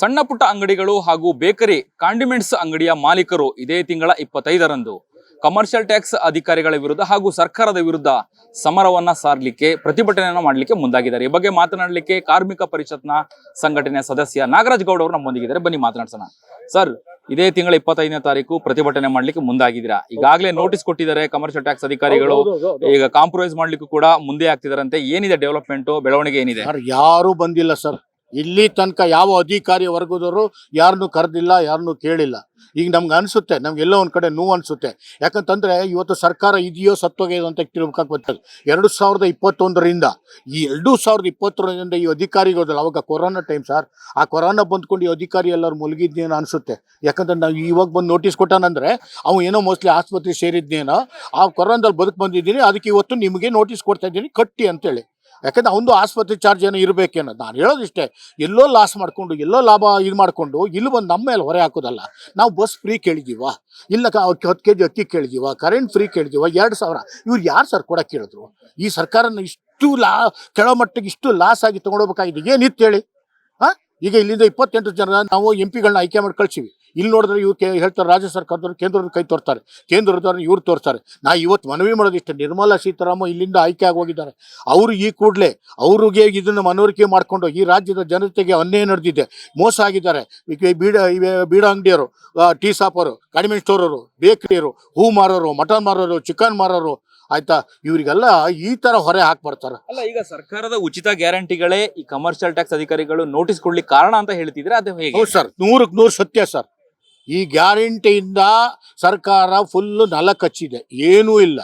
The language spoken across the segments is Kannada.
ಸಣ್ಣ ಪುಟ್ಟ ಅಂಗಡಿಗಳು ಹಾಗೂ ಬೇಕರಿ ಕಾಂಡಿಮೆಂಟ್ಸ್ ಅಂಗಡಿಯ ಮಾಲೀಕರು ಇದೇ ತಿಂಗಳ ಇಪ್ಪತ್ತೈದರಂದು ಕಮರ್ಷಿಯಲ್ ಟ್ಯಾಕ್ಸ್ ಅಧಿಕಾರಿಗಳ ವಿರುದ್ಧ ಹಾಗೂ ಸರ್ಕಾರದ ವಿರುದ್ಧ ಸಮರವನ್ನ ಸಾರಲಿಕ್ಕೆ ಪ್ರತಿಭಟನೆಯನ್ನು ಮಾಡಲಿಕ್ಕೆ ಮುಂದಾಗಿದ್ದಾರೆ. ಈ ಬಗ್ಗೆ ಮಾತನಾಡಲಿಕ್ಕೆ ಕಾರ್ಮಿಕ ಪರಿಷತ್ನ ಸಂಘಟನೆಯ ಸದಸ್ಯ ನಾಗರಾಜ್ ಗೌಡ್ ಅವರು ನಮ್ಮೊಂದಿಗಿದ್ದಾರೆ ಬನ್ನಿ ಮಾತನಾಡ್ಸೋಣ. ಸರ್ ಇದೇ ತಿಂಗಳ ಇಪ್ಪತ್ತೈದನೇ ತಾರೀಕು ಪ್ರತಿಭಟನೆ ಮಾಡ್ಲಿಕ್ಕೆ ಮುಂದಾಗಿದ್ದೀರಾ? ಈಗಾಗಲೇ ನೋಟಿಸ್ ಕೊಟ್ಟಿದ್ದಾರೆ ಕಮರ್ಷಿಯಲ್ ಟ್ಯಾಕ್ಸ್ ಅಧಿಕಾರಿಗಳು. ಈಗ ಕಾಂಪ್ರಮೈಸ್ ಮಾಡ್ಲಿಕ್ಕೂ ಕೂಡ ಮುಂದೆ ಆಗ್ತಿದಾರಂತೆ. ಏನಿದೆ ಡೆವಲಪ್ಮೆಂಟ್ ಬೆಳವಣಿಗೆ ಏನಿದೆ? ಯಾರು ಬಂದಿಲ್ಲ ಸರ್. ಇಲ್ಲಿ ತನಕ ಯಾವ ಅಧಿಕಾರಿ ವರ್ಗದವರು ಯಾರನ್ನೂ ಕರೆದಿಲ್ಲ, ಯಾರನ್ನೂ ಕೇಳಿಲ್ಲ. ಈಗ ನಮ್ಗೆ ಅನಿಸುತ್ತೆ, ನಮ್ಗೆ ಎಲ್ಲೋ ಒಂದು ಕಡೆ ನೋವು ಅನಿಸುತ್ತೆ. ಯಾಕಂತಂದರೆ ಇವತ್ತು ಸರ್ಕಾರ ಇದೆಯೋ ಸತ್ವಗಿದೆ ಅಂತ ತಿಳ್ಬೇಕಾಗ್ ಬರ್ತದೆ. ಎರಡು ಸಾವಿರದ ಇಪ್ಪತ್ತೊಂದರಿಂದ, ಈ ಎರಡು ಸಾವಿರದ ಇಪ್ಪತ್ತೊಂದರಿಂದ ಈ ಅಧಿಕಾರಿಗಳು ಅವಾಗ ಕೊರೋನಾ ಟೈಮ್ ಸರ್. ಆ ಕೊರೋನಾ ಬಂದ್ಕೊಂಡು ಈ ಅಧಿಕಾರಿ ಎಲ್ಲರೂ ಮುಳುಗಿದ್ನೇನೋ ಅನಿಸುತ್ತೆ. ಯಾಕಂದ್ರೆ ನಾವು ಇವಾಗ ಬಂದು ನೋಟಿಸ್ ಕೊಟ್ಟಾನಂದರೆ, ಅವು ಏನೋ ಮೋಸ್ಟ್ಲಿ ಆಸ್ಪತ್ರೆ ಸೇರಿದ್ನೇನೋ, ಆ ಕೊರೋನಾದಲ್ಲಿ ಬದುಕು ಬಂದಿದ್ದೀನಿ, ಅದಕ್ಕೆ ಇವತ್ತು ನಿಮಗೆ ನೋಟಿಸ್ ಕೊಡ್ತಾ ಇದ್ದೀನಿ, ಕಟ್ಟಿ ಅಂತೇಳಿ. ಯಾಕಂದ್ರೆ ಅವನು ಆಸ್ಪತ್ರೆ ಚಾರ್ಜ್ ಏನೋ ಇರಬೇಕೇನೋ. ನಾನು ಹೇಳೋದು ಇಷ್ಟೇ, ಎಲ್ಲೋ ಲಾಸ್ ಮಾಡಿಕೊಂಡು, ಎಲ್ಲೋ ಲಾಭ ಇದು ಮಾಡಿಕೊಂಡು, ಇಲ್ಲಿ ಬಂದು ನಮ್ಮ ಮೇಲೆ ಹೊರೆ ಹಾಕೋದಲ್ಲ. ನಾವು ಬಸ್ ಫ್ರೀ ಕೇಳಿದ್ದೀವ ಇಲ್ಲ ಹತ್ತು ಕೆ ಜಿ ಅಕ್ಕಿ ಕೇಳಿದೀವ ಕರೆಂಟ್ ಫ್ರೀ ಕೇಳಿದೀವ, ಎರಡು ಸಾವಿರ. ಇವ್ರು ಯಾರು ಸರ್ ಕೊಡೋಕೆ ಕೇಳಿದ್ರು? ಈ ಸರ್ಕಾರನ ಇಷ್ಟು ಲಾ ಕೆಳಮಟ್ಟಿಗೆ ಇಷ್ಟು ಲಾಸ್ ಆಗಿ ತೊಗೊಂಡೋಗ್ಬೇಕಾಗಿದೆ ಏನಿತ್ತು ಹೇಳಿ? ಹಾಂ? ಈಗ ಇಲ್ಲಿಂದ ಇಪ್ಪತ್ತೆಂಟು ಜನ ನಾವು ಎಂ ಪಿಗಳನ್ನ ಆಯ್ಕೆ ಮಾಡಿ ಕಳ್ಸಿವಿ. ಇಲ್ಲಿ ನೋಡಿದ್ರೆ ಇವ್ರು ಕೇ ಹೇಳ್ತಾರೆ ರಾಜ್ಯ ಸರ್ಕಾರದವ್ರು ಕೇಂದ್ರದ ಕೈ ತೋರ್ತಾರೆ. ಕೇಂದ್ರದವ್ರನ್ನ ಇವ್ರು ತೋರ್ತಾರೆ. ನಾ ಇವತ್ತು ಮನವಿ ಮಾಡೋದಿಷ್ಟೇ ನಿರ್ಮಲಾ ಸೀತಾರಾಮ ಇಲ್ಲಿಂದ ಆಯ್ಕೆ ಆಗಿ ಹೋಗಿದ್ದಾರೆ ಅವರು ಈ ಕೂಡಲೇ ಅವ್ರಿಗೆ ಇದನ್ನು ಮನವರಿಕೆ ಮಾಡಿಕೊಂಡು ಈ ರಾಜ್ಯದ ಜನತೆಗೆ ಅನ್ಯಾಯ ನಡೆದಿದೆ. ಮೋಸ ಆಗಿದ್ದಾರೆ. ಬೀಡ ಇವೆ ಬೀಡ ಅಂಗಡಿಯವರು ಟೀ ಶಾಪರು ಕಡಿಮೆ ಸ್ಟೋರರು ಬೇಕರಿಯರು ಹೂ ಮಾರೋರು ಮಟನ್ ಮಾರೋರು ಚಿಕನ್ ಮಾರೋರು ಆಯ್ತಾ? ಇವರಿಗೆಲ್ಲ ಈ ತರ ಹೊರೆ ಹಾಕ್ಬರ್ತಾರೆ. ಅಲ್ಲ ಈಗ ಸರ್ಕಾರದ ಉಚಿತ ಗ್ಯಾರಂಟಿಗಳೇ ಈ ಕಮರ್ಷಿಯಲ್ ಟ್ಯಾಕ್ಸ್ ಅಧಿಕಾರಿಗಳು ನೋಟಿಸ್ ಕೊಡ್ಲಿಕ್ಕೆ ಕಾರಣ ಅಂತ ಹೇಳ್ತಿದ್ರೆ ಅದು ಹೇಗೆ? ಹೌದು ಸರ್. ನೂರಕ್ಕೆ ನೂರು ಸತ್ಯ ಸರ್. ಈ ಗ್ಯಾರಂಟಿಯಿಂದ ಸರ್ಕಾರ ಫುಲ್ಲು ನಲ ಕಚ್ಚಿದೆ ಏನೂ ಇಲ್ಲ.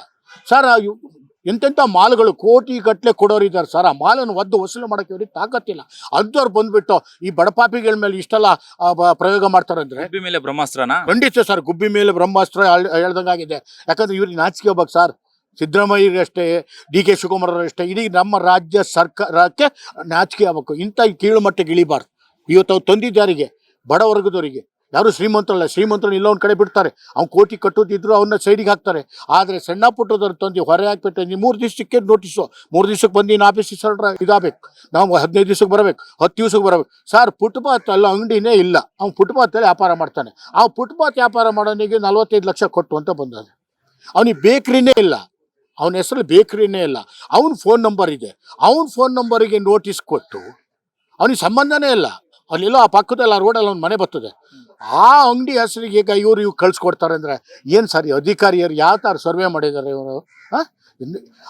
ಸರ್ ಎಂತೆಂಥ ಮಾಲ್ಗಳು ಕೋಟಿ ಗಟ್ಟಲೆ ಕೊಡೋರಿದ್ದಾರೆ ಸರ್. ಆ ಮಾಲನ್ನು ಒದ್ದು ವಸೂಲು ಮಾಡೋಕ್ಕೆ ಅವ್ರಿಗೆ ತಾಕತ್ತಿಲ್ಲ ಅಂಥವ್ರು ಬಂದ್ಬಿಟ್ಟು ಈ ಬಡಪಾಪಿಗಳ ಮೇಲೆ ಇಷ್ಟೆಲ್ಲ ಪ್ರಯೋಗ ಮಾಡ್ತಾರಂದ್ರೆ ಗುಬ್ಬಿ ಮೇಲೆ ಬ್ರಹ್ಮಾಸ್ತ್ರನ? ಖಂಡಿತ ಸರ್ ಗುಬ್ಬಿ ಮೇಲೆ ಬ್ರಹ್ಮಾಸ್ತ್ರ ಹೇಳ್- ಹೇಳ್ದಂಗಾಗಿದೆ. ಯಾಕಂದ್ರೆ ಇವ್ರಿಗೆ ನಾಚಿಕೆ ಹೋಗ್ಬೇಕು ಸರ್. ಸಿದ್ದರಾಮಯ್ಯಗೆ ಅಷ್ಟೇ ಡಿ ಕೆ ಶಿವಕುಮಾರ್ ಅಷ್ಟೇ ಇಡೀ ನಮ್ಮ ರಾಜ್ಯ ಸರ್ಕಾರಕ್ಕೆ ನಾಚಿಕೆ ಆಗ್ಬೇಕು. ಇಂಥ ಕೀಳು ಮಟ್ಟಕ್ಕೆ ಇಳಿಬಾರ್ದು. ಇವತ್ತು ಅವ್ರು ತಂದಿದ್ದಾರಿಗೆ ಬಡ ವರ್ಗದವರಿಗೆ. ಯಾರು ಶ್ರೀಮಂತರಲ್ಲ ಶ್ರೀಮಂತರನ್ನ ಇಲ್ಲ ಒಂದು ಕಡೆ ಬಿಡ್ತಾರೆ. ಅವ್ನು ಕೋಟಿ ಕಟ್ಟೋದಿದ್ರು ಅವನ್ನ ಸೈಡಿಗೆ ಹಾಕ್ತಾರೆ. ಆದರೆ ಸಣ್ಣ ಪುಟ್ಟದವ್ರು ತಂದು ಹೊರೆ ಹಾಕ್ಬಿಟ್ಟು ನೀವು ಮೂರು ದಿವಸಕ್ಕೆ ನೋಟಿಸು. ಮೂರು ದಿವಸಕ್ಕೆ ಬಂದು ನೀನು ಆಫೀಸಿಗೆ ಸರ್ಡ್ರ, ಇದಾಗಬೇಕು. ನಾವು ಹದಿನೈದು ದಿವಸಕ್ಕೆ ಬರಬೇಕು, ಹತ್ತು ದಿವಸಕ್ಕೆ ಬರಬೇಕು. ಸರ್ ಫುಟ್ಪಾತ್ ಅಲ್ಲ, ಅಂಗಡಿನೇ ಇಲ್ಲ. ಅವ್ನು ಫುಟ್ಪಾತಲ್ಲಿ ವ್ಯಾಪಾರ ಮಾಡ್ತಾನೆ. ಆ ಫುಟ್ಪಾತ್ ವ್ಯಾಪಾರ ಮಾಡೋನಿಗೆ ನಲ್ವತ್ತೈದು ಲಕ್ಷ ಕೊಟ್ಟು ಅಂತ ಬಂದದ ಅವನಿಗೆ ಬೇಕ್ರಿನೇ ಇಲ್ಲ. ಅವನ ಹೆಸರು ಬೇಕ್ರಿನೇ ಇಲ್ಲ. ಅವನ ಫೋನ್ ನಂಬರ್ ಇದೆ. ಅವನ ಫೋನ್ ನಂಬರಿಗೆ ನೋಟಿಸ್ ಕೊಟ್ಟು ಅವನಿಗೆ ಸಂಬಂಧನೇ ಇಲ್ಲ. ಅಲ್ಲೆಲ್ಲೋ ಆ ಪಕ್ಕದಲ್ಲಿ ಆ ರೋಡಲ್ಲಿ ಅವ್ನ ಮನೆ ಬರ್ತದೆ. ಆ ಅಂಗಡಿ ಹೆಸರಿಗೆ ಈಗ ಇವ್ರು ಇವ್ರು ಕಳ್ಸಿಕೊಡ್ತಾರೆ ಅಂದರೆ ಏನು ಸರ್ ಅಧಿಕಾರಿಯರು ಯಾವ ಥರ ಸರ್ವೆ ಮಾಡಿದ್ದಾರೆ ಇವರು? ಹಾಂ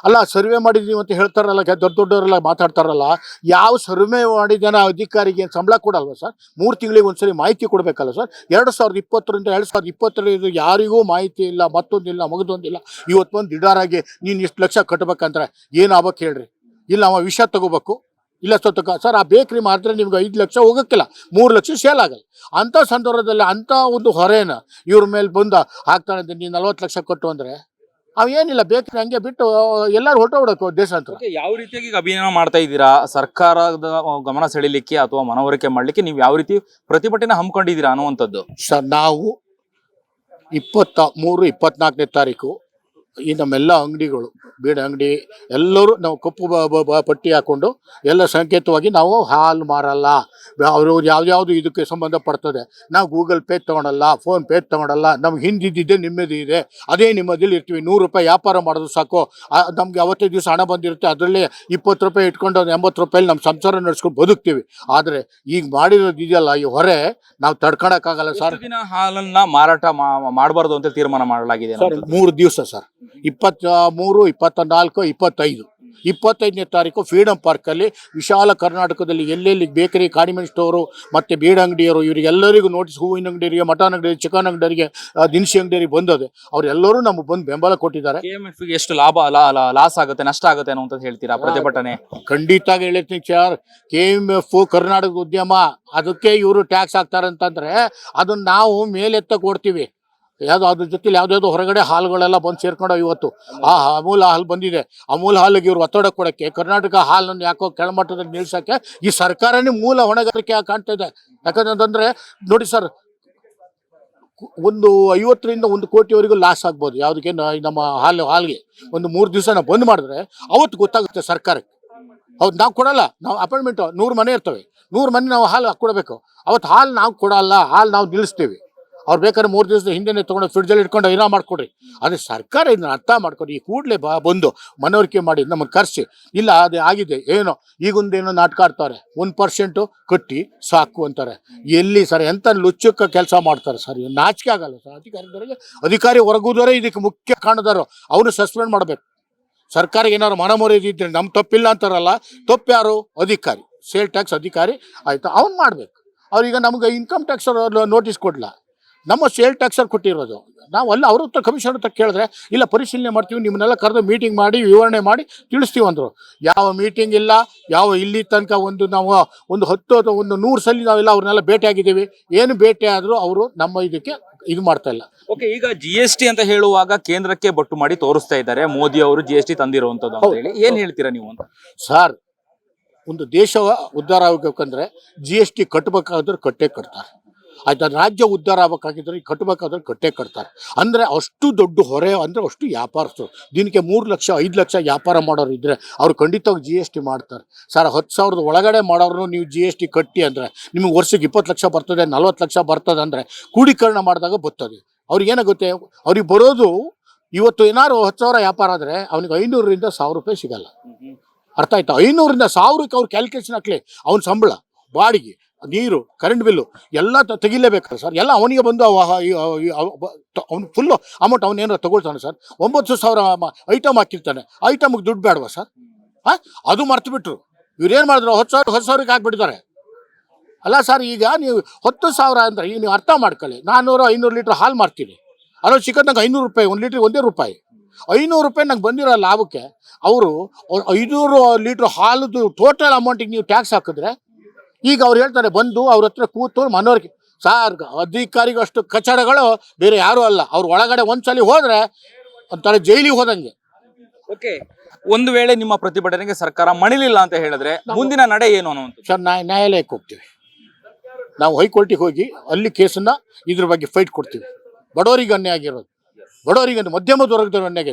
ಅಲ್ಲ ಸರ್ವೆ ಮಾಡಿದೀವಿ ಅಂತ ಹೇಳ್ತಾರಲ್ಲ ದೊಡ್ಡ ದೊಡ್ಡವರೆಲ್ಲ ಮಾತಾಡ್ತಾರಲ್ಲ, ಯಾವ ಸರ್ವೆ ಮಾಡಿದಾನ ಅಧಿಕಾರಿಗೆ ಏನು ಸಂಬಳ ಕೊಡಲ್ವ ಸರ್? ಮೂರು ತಿಂಗಳಿಗೆ ಒಂದ್ಸರಿ ಮಾಹಿತಿ ಕೊಡಬೇಕಲ್ಲ ಸರ್? ಎರಡು ಸಾವಿರದ ಇಪ್ಪತ್ತರಿಂದ ಎರಡು ಸಾವಿರದ ಇಪ್ಪತ್ತರಿಂದ ಯಾರಿಗೂ ಮಾಹಿತಿ ಇಲ್ಲ, ಮತ್ತೊಂದಿಲ್ಲ, ಮಗದೊಂದಿಲ್ಲ. ಇವತ್ತು ಬಂದು ದಿಢಾರಾಗಿ ನೀನು ಇಷ್ಟು ಲಕ್ಷ ಕಟ್ಟಬೇಕಂದ್ರೆ ಏನು ಆಗ್ಬೇಕು ಹೇಳ್ರಿ? ಇಲ್ಲ ಅವ ವಿಷ ತಗೋಬೇಕು? ಇಲ್ಲ ಸತ್ತಕ ಸರ್ ಆ ಬೇಕ್ರಿ ಮಾತ್ರ ನಿಮ್ಗೆ ಐದು ಲಕ್ಷ ಹೋಗೋಕ್ಕಿಲ್ಲ. ಮೂರು ಲಕ್ಷ ಸೇಲ್ ಆಗಲ್ಲ. ಅಂಥ ಸಂದರ್ಭದಲ್ಲಿ ಅಂಥ ಒಂದು ಹೊರೆನ ಇವ್ರ ಮೇಲೆ ಬಂದು ಹಾಕ್ತಾನೆ ನೀನು ನಲ್ವತ್ತು ಲಕ್ಷ ಕೊಟ್ಟು ಅಂದರೆ? ಅವ ಏನಿಲ್ಲ ಬೇಕ್ರಿ ಹಂಗೆ ಬಿಟ್ಟು ಎಲ್ಲರೂ ಹೊರಟೋಗ್ಬೇಕು ದೇಶ ಅಂತ ಯಾವ ರೀತಿಯಾಗಿ ಅಭಿಯಾನ ಅಭಿನಯ ಮಾಡ್ತಾ ಇದ್ದೀರಾ? ಸರ್ಕಾರದ ಗಮನ ಸೆಳಿಲಿಕ್ಕೆ ಅಥವಾ ಮನವರಿಕೆ ಮಾಡಲಿಕ್ಕೆ ನೀವು ಯಾವ ರೀತಿ ಪ್ರತಿಭಟನೆ ಹಮ್ಮಿಕೊಂಡಿದ್ದೀರಾ ಅನ್ನುವಂಥದ್ದು? ಸರ್ ನಾವು ಇಪ್ಪತ್ತ ಮೂರು ಇಪ್ಪತ್ನಾಲ್ಕನೇ ತಾರೀಕು ಈ ನಮ್ಮೆಲ್ಲ ಅಂಗಡಿಗಳು ಬೀಡ ಅಂಗಡಿ ಎಲ್ಲರೂ ನಾವು ಕಪ್ಪು ಪಟ್ಟಿ ಹಾಕೊಂಡು ಎಲ್ಲ ಸಂಕೇತವಾಗಿ ನಾವು ಹಾಲು ಮಾರಲ್ಲ. ಅವರು ಯಾವ್ದಾವುದು ಇದಕ್ಕೆ ಸಂಬಂಧಪಡ್ತದೆ ನಾವು ಗೂಗಲ್ ಪೇ ತೊಗೊಳಲ್ಲ ಫೋನ್ ಪೇ ತೊಗೊಳಲ್ಲ ನಮ್ಗೆ ಹಿಂದಿದ್ದಿದ್ದೆ ನಿಮ್ಮದು ಇದೆ. ಅದೇ ನಿಮ್ಮದಿಲ್ಲಿ ಇರ್ತೀವಿ. ನೂರು ರೂಪಾಯಿ ವ್ಯಾಪಾರ ಮಾಡೋದು ಸಾಕು. ನಮ್ಗೆ ಅವತ್ತೈದು ದಿವಸ ಹಣ ಬಂದಿರುತ್ತೆ. ಅದರಲ್ಲಿ ಇಪ್ಪತ್ತು ರೂಪಾಯಿ ಇಟ್ಕೊಂಡು ಒಂದು ಎಂಬತ್ತು ರೂಪಾಯಲ್ಲಿ ನಮ್ಮ ಸಂಸಾರ ನಡೆಸ್ಕೊಂಡು ಬದುಕ್ತೀವಿ. ಆದರೆ ಈಗ ಮಾಡಿರೋದು ಇದೆಯಲ್ಲ ಈ ಹೊರೆ ನಾವು ತಡ್ಕೊಳಕ್ಕಾಗಲ್ಲ ಸರ್. ದಿನ ಹಾಲನ್ನ ಮಾರಾಟ ಮಾಡಬಾರ್ದು ಅಂತ ತೀರ್ಮಾನ ಮಾಡಲಾಗಿದೆ ಮೂರು ದಿವಸ ಸರ್. ಇಪ್ಪತ್ತ ಮೂರು ಇಪ್ಪತ್ತ ನಾಲ್ಕು ಇಪ್ಪತ್ತೈದು. ಇಪ್ಪತ್ತೈದನೇ ತಾರೀಕು ಫ್ರೀಡಮ್ ಪಾರ್ಕಲ್ಲಿ ವಿಶಾಲ ಕರ್ನಾಟಕದಲ್ಲಿ ಎಲ್ಲೆಲ್ಲಿ ಬೇಕರಿ ಕಾಡಿಮೆಣ್ ಸ್ಟೋರು ಮತ್ತು ಬೀಡ ಅಂಗಡಿಯವರು ಇವರಿಗೆಲ್ಲರಿಗೂ ನೋಟಿಸ್ ಹೂವಿನ ಅಂಗಡಿಯರಿಗೆ ಮಟನ್ ಅಂಗಡಿ ಚಿಕನ್ ಅಂಗಡಿಯರಿಗೆ ದಿನಸಿ ಅಂಗಡಿಯರಿಗೆ ಬಂದದೆ. ಅವರೆಲ್ಲರೂ ನಮಗೆ ಬಂದು ಬೆಂಬಲ ಕೊಟ್ಟಿದ್ದಾರೆ. ಎಷ್ಟು ಲಾಭ ಲಾಸ್ ಆಗುತ್ತೆ ನಷ್ಟ ಆಗುತ್ತೆ ಅನ್ನೋ ಹೇಳ್ತೀರಾ ಪ್ರತಿಭಟನೆ? ಖಂಡಿತ ಹೇಳ್ತೀನಿ ಸರ್ ಕೆ ಎಂ ಎಫ್ ಕರ್ನಾಟಕದ ಉದ್ಯಮ ಅದಕ್ಕೆ ಇವರು ಟ್ಯಾಕ್ಸ್ ಹಾಕ್ತಾರೆ ಅಂತಂದ್ರೆ ಅದನ್ನ ನಾವು ಮೇಲೆತ್ತ ಕೊಡ್ತೀವಿ. ಯಾವ್ದು ಅದ್ರ ಜೊತೆಲಿ ಯಾವ್ದಾವ್ದು ಹೊರಗಡೆ ಹಾಲುಗಳೆಲ್ಲ ಬಂದು ಸೇರ್ಕೊಂಡು ಇವತ್ತು. ಆ ಅಮೂಲ್ ಹಾಲು ಬಂದಿದೆ. ಅಮೂಲ್ ಹಾಲಿಗೆ ಇವ್ರು ಒತ್ತಡ ಕೊಡಕ್ಕೆ, ಕರ್ನಾಟಕ ಹಾಲನ್ನು ಯಾಕೋ ಕೆಳಮಟ್ಟದಲ್ಲಿ ನಿಲ್ಸಕ್ಕೆ ಈ ಸರ್ಕಾರನೇ ಮೂಲ ಹೊಣೆಗಾರಿಕೆ ಕಾಣ್ತಾ ಇದೆ. ಯಾಕಂತಂದ್ರೆ ನೋಡಿ ಸರ್, ಒಂದು ಐವತ್ತರಿಂದ ಒಂದು ಕೋಟಿವರೆಗೂ ಲಾಸ್ ಆಗ್ಬೋದು ಯಾವುದಕ್ಕೆ ನಮ್ಮ ಹಾಲು, ಹಾಲಿಗೆ. ಒಂದು ಮೂರು ದಿವಸ ನಾವು ಬಂದ್ ಮಾಡಿದ್ರೆ ಅವತ್ತು ಗೊತ್ತಾಗುತ್ತೆ ಸರ್ಕಾರಕ್ಕೆ. ಹೌದು, ನಾವು ಕೊಡಲ್ಲ. ನಾವು ಅಪಾಯಿಂಟ್ಮೆಂಟು ನೂರು ಮನೆ ಇರ್ತವೆ. ನೂರು ಮನೆ ನಾವು ಹಾಲು ಕೊಡಬೇಕು ಅವತ್ತು ಹಾಲು ನಾವು ಕೊಡಲ್ಲ, ಹಾಲು ನಾವು ನಿಲ್ಲಿಸ್ತೀವಿ. ಅವ್ರು ಬೇಕಾದ್ರೆ ಮೂರು ದಿವಸದ ಹಿಂದೆನೇ ತೊಗೊಂಡು ಫ್ರಿಡ್ಜಲ್ಲಿ ಇಟ್ಕೊಂಡು ಏನೋ ಮಾಡ್ಕೊಡ್ರಿ. ಅದೇ ಸರ್ಕಾರ ಇದನ್ನ ಅರ್ಥ ಮಾಡ್ಕೊಂಡು ಈ ಕೂಡಲೇ ಬಾ ಬಂದು ಮನವರಿಕೆ ಮಾಡಿ ನಮ್ಮನ್ನು ಕರೆಸಿ. ಇಲ್ಲ, ಅದೇ ಆಗಿದೆ. ಏನೋ, ಈಗೊಂದೇನೋ ನಾಟಕ ಆಡ್ತಾರೆ. ಒಂದು ಪರ್ಸೆಂಟು ಕಟ್ಟಿ ಸಾಕು ಅಂತಾರೆ. ಎಲ್ಲಿ ಸರ್ ಎಂಥ ಲುಚ್ಚಕ್ಕ ಕೆಲಸ ಮಾಡ್ತಾರೆ ಸರ್? ನಾಚಿಕೆ ಆಗಲ್ಲ ಸರ್. ಅಧಿಕಾರಿಗಳಿಗೆ ಅಧಿಕಾರಿ ಹೊರಗುದವರೇ ಇದಕ್ಕೆ ಮುಖ್ಯ ಕಾರಣದಾರು ಅವನು ಸಸ್ಪೆಂಡ್ ಮಾಡಬೇಕು. ಸರ್ಕಾರ ಏನಾದ್ರು ಮನಮೊರೆದು ಇದ್ರೆ ನಮ್ಮ ತಪ್ಪಿಲ್ಲ ಅಂತಾರಲ್ಲ ತಪ್ಪು ಯಾರು ಅಧಿಕಾರಿ. ಸೇಲ್ ಟ್ಯಾಕ್ಸ್ ಅಧಿಕಾರಿ. ಆಯಿತು, ಅವ್ನು ಮಾಡಬೇಕು. ಅವ್ರೀಗ ನಮ್ಗೆ ಇನ್ಕಮ್ ಟ್ಯಾಕ್ಸ್ ನೋಟಿಸ್ ಕೊಡ್ಲ? ನಮ್ಮ ಸೇಲ್ ಟ್ಯಾಕ್ಸಲ್ಲಿ ಕೊಟ್ಟಿರೋದು. ನಾವು ಅಲ್ಲ ಅವ್ರ ಹತ್ರ ಕಮಿಷನ್ ಹತ್ರ ಕೇಳಿದ್ರೆ ಇಲ್ಲ ಪರಿಶೀಲನೆ ಮಾಡ್ತೀವಿ ನಿಮ್ಮನ್ನೆಲ್ಲ ಕರೆದು ಮೀಟಿಂಗ್ ಮಾಡಿ ವಿವರಣೆ ಮಾಡಿ ತಿಳಿಸ್ತೀವಿ ಅಂದರು. ಯಾವ ಮೀಟಿಂಗ್ ಇಲ್ಲ ಯಾವ ಇಲ್ಲಿ ತನಕ ಒಂದು ನಾವು ಒಂದು ಹತ್ತು ಅಥವಾ ಒಂದು ನೂರು ಸಲ ನಾವೆಲ್ಲ ಅವ್ರನ್ನೆಲ್ಲ ಭೇಟಿ ಆಗಿದ್ದೀವಿ. ಏನು ಭೇಟಿ ಆದರೂ ಅವರು ನಮ್ಮ ಇದಕ್ಕೆ ಇದು ಮಾಡ್ತಾ ಇಲ್ಲ. ಓಕೆ ಈಗ ಜಿ ಎಸ್ ಟಿ ಅಂತ ಹೇಳುವಾಗ ಕೇಂದ್ರಕ್ಕೆ ಬಟ್ಟು ಮಾಡಿ ತೋರಿಸ್ತಾ ಇದ್ದಾರೆ. ಮೋದಿ ಅವರು ಜಿ ಎಸ್ ಟಿ ತಂದಿರುವಂಥದ್ದು ಅಂತ ಹೇಳಿ. ಏನು ಹೇಳ್ತೀರಾ ನೀವು ಅಂತ? ಸರ್ ಒಂದು ದೇಶ ಉದ್ಧಾರ ಆಗಬೇಕಂದ್ರೆ ಜಿ ಎಸ್ ಟಿ ಕಟ್ಟಬೇಕಾದ್ರೆ ಕಟ್ಟೇ ಕಟ್ತಾರೆ. ಆಯ್ತಾ ರಾಜ್ಯ ಉದ್ಧಾರ ಆಗ್ಬೇಕಾಗಿದ್ರೆ ಈಗ ಕಟ್ಟಬೇಕಾದ್ರೆ ಕಟ್ಟೇ ಕಟ್ತಾರೆ. ಅಂದರೆ ಅಷ್ಟು ದೊಡ್ಡ ಹೊರೆ ಅಂದರೆ ಅಷ್ಟು ವ್ಯಾಪಾರಸ್ಥರು. ದಿನಕ್ಕೆ ಮೂರು ಲಕ್ಷ ಐದು ಲಕ್ಷ ವ್ಯಾಪಾರ ಮಾಡೋರು ಇದ್ದರೆ ಅವ್ರು ಖಂಡಿತವಾಗಿ ಜಿ ಎಸ್ ಟಿ ಮಾಡ್ತಾರೆ. ಸರ್ ಹತ್ತು ಸಾವಿರದ ಒಳಗಡೆ ಮಾಡೋರು ನೀವು ಜಿ ಎಸ್ ಟಿ ಕಟ್ಟಿ ಅಂದರೆ ನಿಮಗೆ ವರ್ಷಕ್ಕೆ ಇಪ್ಪತ್ತು ಲಕ್ಷ ಬರ್ತದೆ ನಲ್ವತ್ತು ಲಕ್ಷ ಬರ್ತದೆ ಅಂದರೆ ಕೂಡೀಕರಣ ಮಾಡಿದಾಗ ಬರ್ತದೆ ಅವ್ರಿಗೆ ಏನಾಗುತ್ತೆ ಅವ್ರಿಗೆ ಬರೋದು ಇವತ್ತು ಏನಾದ್ರು ಹತ್ತು ಸಾವಿರ ವ್ಯಾಪಾರ ಆದರೆ ಅವನಿಗೆ ಐನೂರರಿಂದ ಸಾವಿರ ರೂಪಾಯಿ ಸಿಗಲ್ಲ. ಅರ್ಥ ಆಯ್ತಾ? ಐನೂರಿಂದ ಸಾವಿರಕ್ಕೆ ಅವ್ರು ಕ್ಯಾಲ್ಕುಲೇಷನ್ ಹಾಕ್ಲಿ ಅವ್ನ ಸಂಬಳ ಬಾಡಿಗೆ. ನೀರು ಕರೆಂಟ್ ಬಿಲ್ಲು ಎಲ್ಲ ತ- ತೆಗಿಲೇಬೇಕು ಸರ್ ಎಲ್ಲ ಅವನಿಗೆ ಬಂದು ಅವ್ನು ಫುಲ್ಲು ಅಮೌಂಟ್ ಅವನೇನಾರು ತೊಗೊಳ್ತಾನೆ ಸರ್ ಒಂಬತ್ತು ಸಾವಿರ ಐಟಮ್ ಹಾಕಿರ್ತಾನೆ. ಐಟಮ್ಗೆ ದುಡ್ಡು ಬೇಡವಾ ಸರ್ ಹಾಂ? ಅದು ಮರ್ತು ಬಿಟ್ರು ಇವ್ರೇನು ಮಾಡಿದ್ರು? ಹತ್ತು ಸಾವಿರ ಹತ್ತು ಸಾವಿರಕ್ಕೆ ಹಾಕ್ಬಿಡ್ತಾರೆ ಅಲ್ಲ ಸರ್ ಈಗ ನೀವು ಹತ್ತು ಸಾವಿರ ಅಂದರೆ ಈಗ ನೀವು ಅರ್ಥ ಮಾಡ್ಕೊಳ್ಳಿ. ನಾನ್ನೂರು ಐನೂರು ಲೀಟ್ರ್ ಹಾಲು ಮಾಡ್ತೀನಿ ಅದ್ರ ಚಿಕನ್ ನಂಗೆ ಐನೂರು ರೂಪಾಯಿ, ಒಂದು ಲೀಟ್ರಿಗೆ ಒಂದೇ ರೂಪಾಯಿ. ಐನೂರು ರೂಪಾಯಿ ನಂಗೆ ಬಂದಿರೋ ಲಾಭಕ್ಕೆ ಅವರು ಐನೂರು ಲೀಟ್ರ್ ಹಾಲದು ಟೋಟಲ್ ಅಮೌಂಟಿಗೆ ನೀವು ಟ್ಯಾಕ್ಸ್ ಹಾಕಿದ್ರೆ ಈಗ ಅವ್ರು ಹೇಳ್ತಾರೆ ಬಂದು ಅವ್ರ ಹತ್ರ ಕೂತು ಮನೋರಿಗೆ ಸಾರ್ ಅಧಿಕಾರಿಗಷ್ಟು ಕಚಡಗಳು ಬೇರೆ ಯಾರು ಅಲ್ಲ. ಅವ್ರ ಒಳಗಡೆ ಒಂದ್ಸಲ ಹೋದ್ರೆ ಒಂಥರ ಜೈಲಿಗೆ ಹೋದಂಗೆ. ಓಕೆ ಒಂದು ವೇಳೆ ನಿಮ್ಮ ಪ್ರತಿಭಟನೆಗೆ ಸರ್ಕಾರ ಮಣಿಲಿಲ್ಲ ಅಂತ ಹೇಳಿದ್ರೆ ಮುಂದಿನ ನಡೆ ಏನು ಅನ್ನುವಂಥ ಸರ್ ನ್ಯಾಯ ನ್ಯಾಯಾಲಯಕ್ಕೆ ಹೋಗ್ತೀವಿ. ನಾವು ಹೈಕೋರ್ಟಿಗೆ ಹೋಗಿ ಅಲ್ಲಿ ಕೇಸನ್ನ ಇದ್ರ ಬಗ್ಗೆ ಫೈಟ್ ಕೊಡ್ತೀವಿ. ಬಡವರಿಗೆ ಅನ್ಯಾಯ ಆಗಿರೋದು. ಬಡವರಿಗೆ ಅಂದ್ರೆ ಮಧ್ಯಮ ವರ್ಗದವ್ರು ಅನ್ಯಾಯ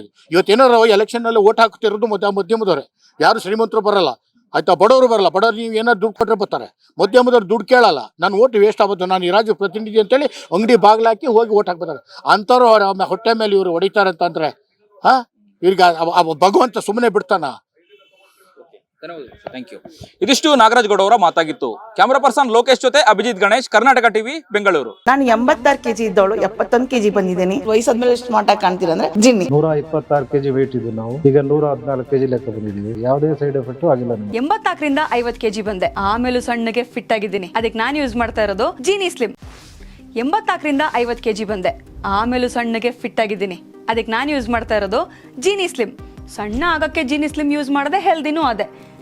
ಎಲೆಕ್ಷನ್ ಅಲ್ಲಿ ಓಟ್ ಹಾಕ್ತಿರೋದು ಮಧ್ಯ ಮಧ್ಯಮದವ್ರೆ. ಯಾರು ಶ್ರೀಮಂತರು ಬರಲ್ಲ. ಆಯ್ತಾ, ಬಡವರು ಬರಲ್ಲ. ಬಡವರು ನೀವು ಏನಾದ್ರು ದುಡ್ಡು ಕೊಟ್ಟರೆ ಬರ್ತಾರೆ. ಮಧ್ಯಮದವ್ರು ದುಡ್ಡು ಕೇಳಲ್ಲ. ನಾನು ಓಟ್ ವೇಸ್ಟ್ ಆಗೋದು. ನಾನು ಈ ರಾಜ್ಯ ಪ್ರತಿನಿಧಿ ಅಂತೇಳಿ ಅಂಗಡಿ ಬಾಗ್ಲಾಕಿ ಹೋಗಿ ಓಟ್ ಹಾಕ್ಬಿಡ್ತಾರೆ. ಅಂಥವ್ರು ಹೊಟ್ಟೆ ಮೇಲೆ ಇವರು ಹೊಡಿತಾರೆ ಅಂತಂದ್ರೆ ಹಾಂ? ಇವ್ರಿಗೆ ಭಗವಂತ ಸುಮ್ಮನೆ ಬಿಡ್ತಾನ? ಥ್ಯಾಂಕ್ ಯು ಇದಿಷ್ಟು ನಾಗರಾಜ್ ಗೌಡ ಅವರ ಮಾತಾಗಿತ್ತು. ಕ್ಯಾಮರಾ ಪರ್ಸನ್ ಲೋಕೇಶ್ ಜೊತೆ ಅಭಿಜಿತ್ ಗಣೇಶ್ ಕರ್ನಾಟಕ ಟಿವಿ ಬೆಂಗಳೂರು. ನಾನು ಎಂಬತ್ತಾರು ಕೆಜಿ ಇದ್ದವಳು ಎಪ್ಪತ್ತೊಂದು ಕೆಜಿ ಬಂದಿದ್ದೀನಿ. ವಯಸ್ಸಾದ್ಮೇಲೆ ಸ್ಮಾರ್ಟ್ ಆಗಿ ಕಾಣ್ತೀರ ಅಂದ್ರೆ ಜಿನ್ನಿ. ನೂರ ಇಪ್ಪತ್ತಾರು ಕೆಜಿ ವೇಟ್ ಇದ್ದು ನಾವು. ಈಗ ನೂರ ಹದಿನಾಲ್ಕು ಕೆಜಿ ಲೆಕ್ಕ ಬಂದಿದ್ದೀವಿ. ಯಾವುದೇ ಸೈಡ್ ಎಫೆಕ್ಟ್ ಆಗಿಲ್ಲ ಎಂಬತ್ನಾಲ್ಕರಿಂದ ಐವತ್ ಕೆಜಿ ಬಂದೆ. ಆಮೇಲೂ ಸಣ್ಣಗೆ ಫಿಟ್ ಆಗಿದ್ದೀನಿ. ಅದಕ್ಕೆ ನಾನು ಯೂಸ್ ಮಾಡ್ತಾ ಇರೋದು ಜೀನಿ ಸ್ಲಿಮ್ ಎಂಬತ್ನಾಲ್ಕರಿಂದ ಐವತ್ತು ಕೆಜಿ ಬಂದೆ. ಆಮೇಲೂ ಸಣ್ಣಗೆ ಫಿಟ್ ಆಗಿದ್ದೀನಿ. ಅದಕ್ಕೆ ನಾನು ಯೂಸ್ ಮಾಡ್ತಾ ಇರೋದು ಜೀನಿ ಸ್ಲಿಮ್ ಸಣ್ಣ ಆಗಕ್ಕೆ ಜೀನಿ ಸ್ಲಿಮ್ ಯೂಸ್ ಮಾಡದೆ ಹೆಲ್ದಿನೂ ಅದೇ.